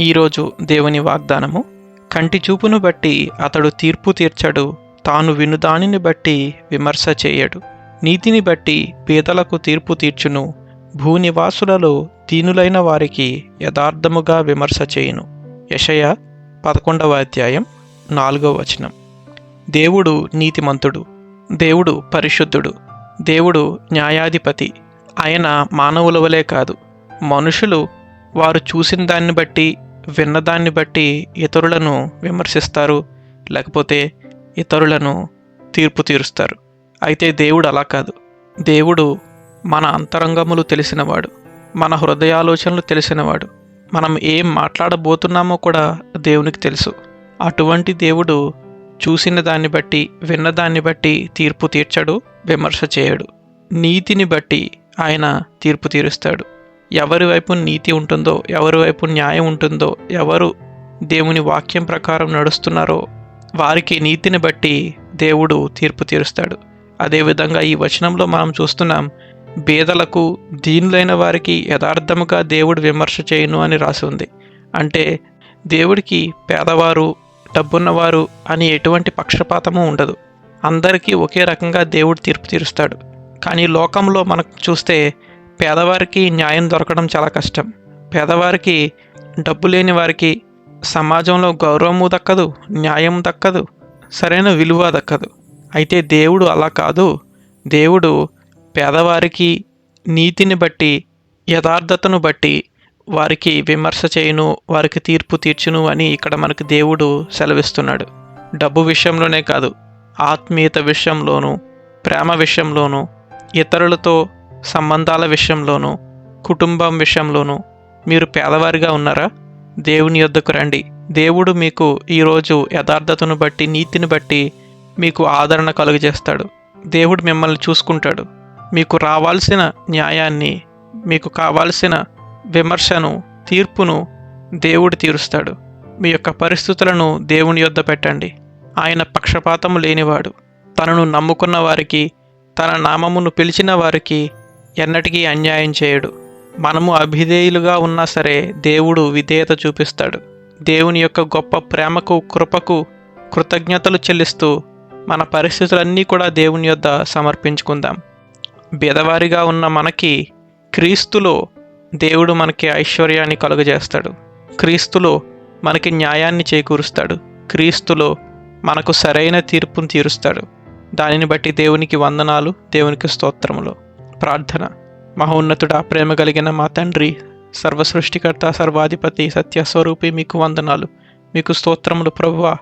ఈరోజు దేవుని వాగ్దానము. కంటి చూపును బట్టి అతడు తీర్పు తీర్చడు తాను వినుదానిని బట్టి విమర్శ చేయడు. నీతిని బట్టి పేదలకు తీర్పు తీర్చును భూనివాసులలో దీనులైన వారికి యథార్థముగా విమర్శ చేయును. యషయ పదకొండవ అధ్యాయం నాలుగవ వచనం. దేవుడు నీతిమంతుడు దేవుడు పరిశుద్ధుడు దేవుడు న్యాయాధిపతి ఆయన మానవుల వలె కాదు. మనుషులు వారు చూసిన దాన్ని బట్టి విన్నదాన్ని బట్టి ఇతరులను విమర్శిస్తారు లేకపోతే ఇతరులను తీర్పు తీరుస్తారు. అయితే దేవుడు అలా కాదు. దేవుడు మన అంతరంగములు తెలిసినవాడు మన హృదయాలోచనలు తెలిసినవాడు. మనం ఏం మాట్లాడబోతున్నామో కూడా దేవునికి తెలుసు. అటువంటి దేవుడు చూసిన దాన్ని బట్టి విన్నదాన్ని బట్టి తీర్పు తీర్చడు విమర్శ చేయడు. నీతిని బట్టి ఆయన తీర్పు తీరుస్తాడు. ఎవరి వైపు నీతి ఉంటుందో ఎవరి వైపు న్యాయం ఉంటుందో ఎవరు దేవుని వాక్యం ప్రకారం నడుస్తున్నారో వారికి నీతిని బట్టి దేవుడు తీర్పు తీరుస్తాడు. అదేవిధంగా ఈ వచనంలో మనం చూస్తున్నాం బేదలకు దీనులైన వారికి యథార్థముగా దేవుడు విమర్శ చేయను అని రాసి ఉంది. అంటే దేవుడికి పేదవారు డబ్బున్నవారు అని ఎటువంటి పక్షపాతము ఉండదు. అందరికీ ఒకే రకంగా దేవుడు తీర్పు తీరుస్తాడు. కానీ లోకంలో మనకు చూస్తే పేదవారికి న్యాయం దొరకడం చాలా కష్టం. పేదవారికి డబ్బు లేని వారికి సమాజంలో గౌరవము దక్కదు న్యాయం దక్కదు సరైన విలువ దక్కదు. అయితే దేవుడు అలా కాదు. దేవుడు పేదవారికి నీతిని బట్టి యథార్థతను బట్టి వారికి విమర్శ చేయును వారికి తీర్పు తీర్చును అని ఇక్కడ మనకు దేవుడు సెలవిస్తున్నాడు. డబ్బు విషయంలోనే కాదు ఆత్మీయత విషయంలోనూ ప్రేమ విషయంలోనూ ఇతరులతో సంబంధాల విషయంలోనూ కుటుంబం విషయంలోనూ మీరు పేదవారిగా ఉన్నారా? దేవుని యొద్దకు రండి. దేవుడు మీకు ఈరోజు యథార్థతను బట్టి నీతిని బట్టి మీకు ఆదరణ కలుగజేస్తాడు. దేవుడు మిమ్మల్ని చూసుకుంటాడు. మీకు రావాల్సిన న్యాయాన్ని మీకు కావాల్సిన విమర్శను తీర్పును దేవుడు తీరుస్తాడు. మీ యొక్క పరిస్థితులను దేవుని యొద్ద పెట్టండి. ఆయన పక్షపాతము లేనివాడు. తనను నమ్ముకున్న వారికి తన నామమును పిలిచిన వారికి ఎన్నటికీ అన్యాయం చేయడు. మనము అభిధేయులుగా ఉన్నా సరే దేవుడు విధేయత చూపిస్తాడు. దేవుని యొక్క గొప్ప ప్రేమకు కృపకు కృతజ్ఞతలు చెల్లిస్తూ మన పరిస్థితులన్నీ కూడా దేవుని యొద్ద సమర్పించుకుందాం. బీదవారిగా ఉన్న మనకి క్రీస్తులో దేవుడు మనకి ఐశ్వర్యాన్ని కలుగజేస్తాడు. క్రీస్తులో మనకి న్యాయాన్ని చేకూరుస్తాడు. క్రీస్తులో మనకు సరైన తీర్పును తీరుస్తాడు. దానిని బట్టి దేవునికి వందనాలు దేవునికి స్తోత్రములు. ప్రార్థన. మహోన్నతుడా ప్రేమ కలిగిన మా తండ్రి సర్వసృష్టికర్త సర్వాధిపతి సత్యస్వరూపి మీకు వందనాలు. మీకు స్తోత్రములు ప్రభువ.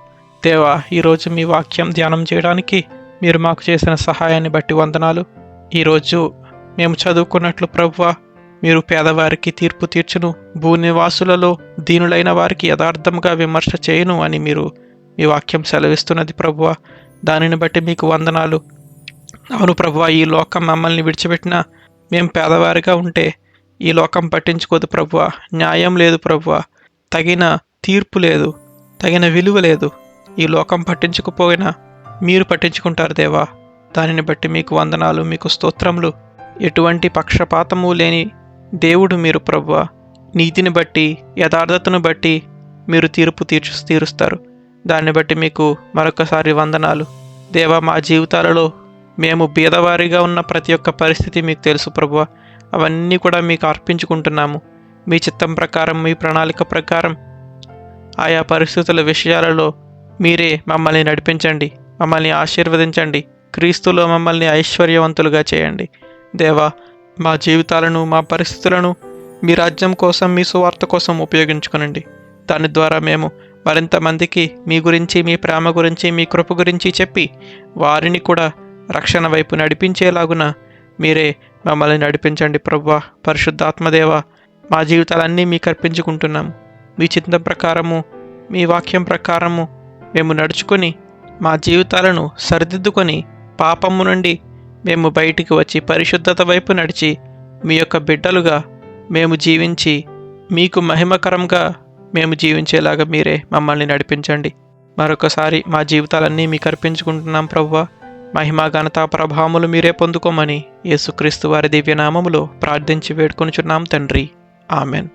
దేవా ఈరోజు మీ వాక్యం ధ్యానం చేయడానికి మీరు మాకు చేసిన సహాయాన్ని బట్టి వందనాలు. ఈరోజు మేము చదువుకున్నట్లు ప్రభువ మీరు పేదవారికి తీర్పు తీర్చును. భూనివాసులలో దీనులైన వారికి యథార్థంగా విమర్శ చేయను అని మీరు మీ వాక్యం సెలవిస్తున్నది ప్రభువ. దానిని బట్టి మీకు వందనాలు. అవును ప్రభువా ఈ లోకం మమ్మల్ని విడిచిపెట్టినా మేము పేదవారిగా ఉంటే ఈ లోకం పట్టించుకోదు ప్రభువా. న్యాయం లేదు ప్రభువా. తగిన తీర్పు లేదు తగిన విలువ లేదు. ఈ లోకం పట్టించుకుపోయినా మీరు పట్టించుకుంటారు దేవా. దానిని బట్టి మీకు వందనాలు మీకు స్తోత్రములు. ఎటువంటి పక్షపాతము లేని దేవుడు మీరు ప్రభువా. నీతిని బట్టి యథార్థతను బట్టి మీరు తీర్పు తీర్చు తీరుస్తారు. దాన్ని బట్టి మీకు మరొకసారి వందనాలు. దేవా మా జీవితాలలో మేము బీదవారిగా ఉన్న ప్రతి ఒక్క పరిస్థితి మీకు తెలుసు ప్రభువ. అవన్నీ కూడా మీకు అర్పించుకుంటున్నాము. మీ చిత్తం ప్రకారం మీ ప్రణాళిక ప్రకారం ఆయా పరిస్థితుల విషయాలలో మీరే మమ్మల్ని నడిపించండి మమ్మల్ని ఆశీర్వదించండి క్రీస్తులో మమ్మల్ని ఐశ్వర్యవంతులుగా చేయండి. దేవా మా జీవితాలను మా పరిస్థితులను మీ రాజ్యం కోసం మీ సువార్త కోసం ఉపయోగించుకునండి. దాని ద్వారా మేము మరింతమందికి మీ గురించి మీ ప్రేమ గురించి మీ కృప గురించి చెప్పి వారిని కూడా రక్షణ వైపు నడిపించేలాగున మీరే మమ్మల్ని నడిపించండి ప్రభువా పరిశుద్ధాత్మదేవ. మా జీవితాలన్నీ మీకు అర్పించుకుంటున్నాము మీ చిత్తం ప్రకారము మీ వాక్యం ప్రకారము మేము నడుచుకొని మా జీవితాలను సరిదిద్దుకొని పాపము నుండి మేము బయటికి వచ్చి పరిశుద్ధత వైపు నడిచి మీ యొక్క బిడ్డలుగా మేము జీవించి మీకు మహిమకరంగా మేము జీవించేలాగా మీరే మమ్మల్ని నడిపించండి. మరొకసారి మా జీవితాలన్నీ మీకు అర్పించుకుంటున్నాం ప్రభువా మహిమ ఘనత ప్రభావములు మీరే పొందుకోమని యేసుక్రీస్తు వారి దివ్యనామములో ప్రార్థించి వేడుకొనుచున్నాం తండ్రి. ఆమెన్.